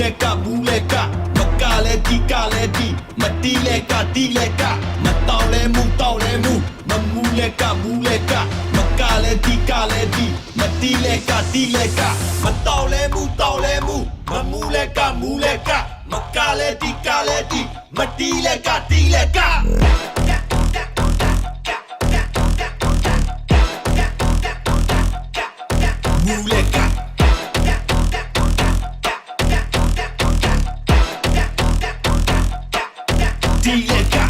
မှုတောက်လဲမှုမမူလဲကဘူးလဲကမကလဲတီကလဲတီမတီလဲကတီလဲကမတောက်လဲမှုတောက်လဲမှုမမူလဲကဘူးလဲကမကလဲတီကလဲတီမတီလဲကတီလဲကမတောက်လဲမှုတောက်လဲမှုမမူလဲကမူလဲကမကလဲတီကလဲတီမတီလဲကတီလဲက Muleka. Multileka.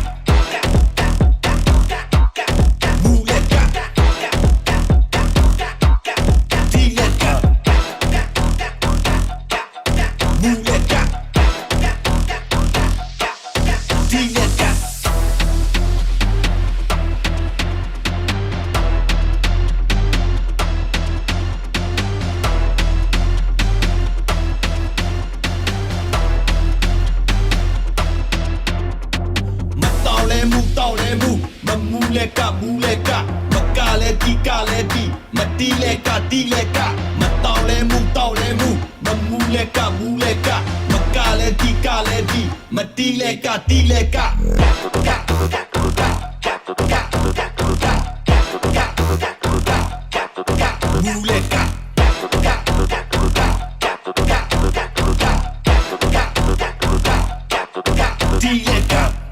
Muleka. မှုမမူလဲကမူလဲကမကလဲတီကလဲတီမတီလဲကတီလဲကမတောက်လဲမှုတောက်လဲမှုမမူလဲကမူလဲကမကလဲတီကလဲတီမတီလဲကတီလဲကမူလဲကတီလဲက Muleka